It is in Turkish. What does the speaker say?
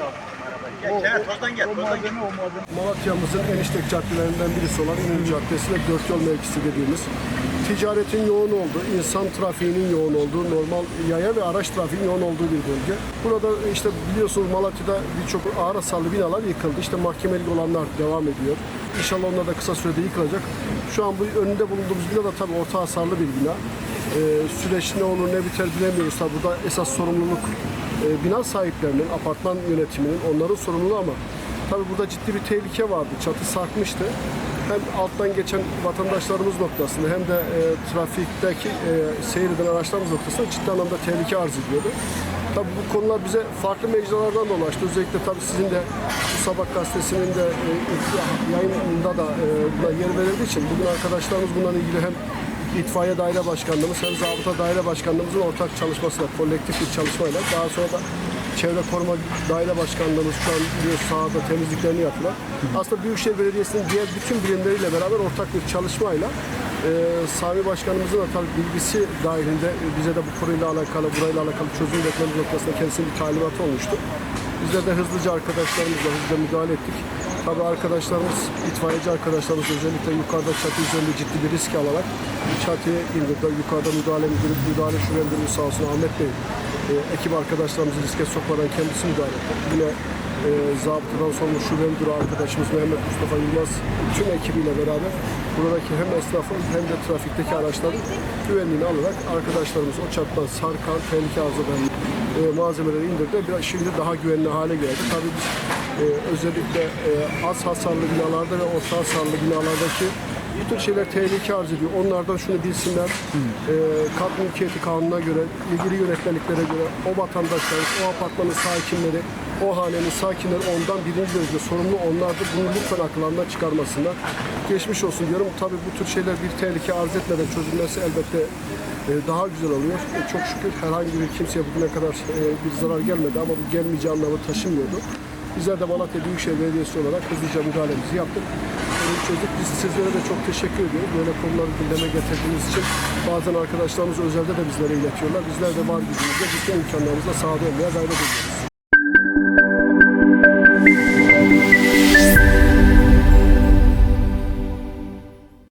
O. Malatya'mızın en işlek caddelerinden birisi olan İnönü Caddesi ve Dört Yol mevkisi dediğimiz ticaretin yoğun olduğu, insan trafiğinin yoğun olduğu, normal yaya ve araç trafiğinin yoğun olduğu bir bölge. Burada işte biliyorsunuz Malatya'da birçok ağır hasarlı binalar yıkıldı. İşte mahkemelik olanlar devam ediyor. İnşallah onlar da kısa sürede yıkılacak. Şu an bu önünde bulunduğumuz bina da tabii orta hasarlı bir bina. Ee, süreç ne olur ne biter bilemiyoruz. Tabii burada esas sorumluluk e, bina sahiplerinin, apartman yönetiminin, onların sorumluluğu ama tabii burada ciddi bir tehlike vardı. Çatı sarkmıştı. Hem alttan geçen vatandaşlarımız noktasında hem de e, trafikteki e, seyreden araçlarımız noktasında ciddi anlamda tehlike arz ediyordu. Tabii bu konular bize farklı mecralardan dolaştı. Özellikle tabii sizin de bu Sabah gazetesinin de e, yayınında da e, yer verildiği için bugün arkadaşlarımız bununla ilgili hem İtfaiye Daire Başkanlığımız hem Zabıta Daire Başkanlığımızın ortak çalışmasıyla, kolektif bir çalışmayla daha sonra da Çevre Koruma Daire Başkanlığımız şu an biliyor sahada temizliklerini yapıyorlar. Aslında Büyükşehir Belediyesi'nin diğer bütün birimleriyle beraber ortak bir çalışmayla e, Sami Başkanımızın da tabii bilgisi dahilinde bize de bu konuyla alakalı, burayla alakalı çözüm üretmemiz noktasında kendisinin bir talimatı olmuştu. Bizler de hızlıca arkadaşlarımızla hızlıca müdahale ettik. Tabii arkadaşlarımız, itfaiyeci arkadaşlarımız özellikle yukarıda çatı üzerinde ciddi bir risk alarak çatıya indirdiler. Yukarıda müdahale müdürü, müdahale şube müdürü sağ olsun Ahmet Bey, e, ekip arkadaşlarımızı riske sokmadan kendisi müdahale etti. Yine e, zabıtadan sorumlu şube müdürü arkadaşımız Mehmet Mustafa Yılmaz tüm ekibiyle beraber buradaki hem esnafın hem de trafikteki araçların güvenliğini alarak arkadaşlarımız o çattan sarkan, tehlike arz eden e, malzemeleri indirdi. Biraz şimdi daha güvenli hale geldi. Tabii biz e, özellikle e, az hasarlı binalarda ve orta hasarlı binalardaki bütün şeyler tehlike arz ediyor. Onlardan şunu bilsinler. E, kat mülkiyeti kanununa göre, ilgili yönetmeliklere göre o vatandaşlar, o apartmanın sakinleri, o hanenin sakinleri ondan birinci derecede sorumlu onlardır. Bunu lütfen akıllarından çıkarmasınlar. Geçmiş olsun diyorum. Tabii bu tür şeyler bir tehlike arz etmeden çözülmesi elbette e, daha güzel oluyor. E, çok şükür herhangi bir kimseye bugüne kadar e, bir zarar gelmedi ama bu gelmeyeceği anlamı taşımıyordu. Bizler de Malatya Büyükşehir Belediyesi olarak hızlıca müdahalemizi yaptık. Sorunu çözdük. Biz sizlere de çok teşekkür ediyoruz. Böyle konuları gündeme getirdiğiniz için bazen arkadaşlarımız özelde de bizlere iletiyorlar. Bizler de var gücümüzle, bütün imkanlarımızla sahada olmaya gayret ediyoruz.